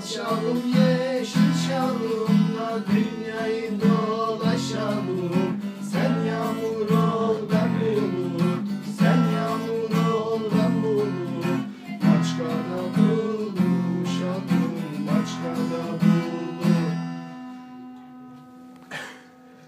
Al yavrum yeşil çalımla dünyayı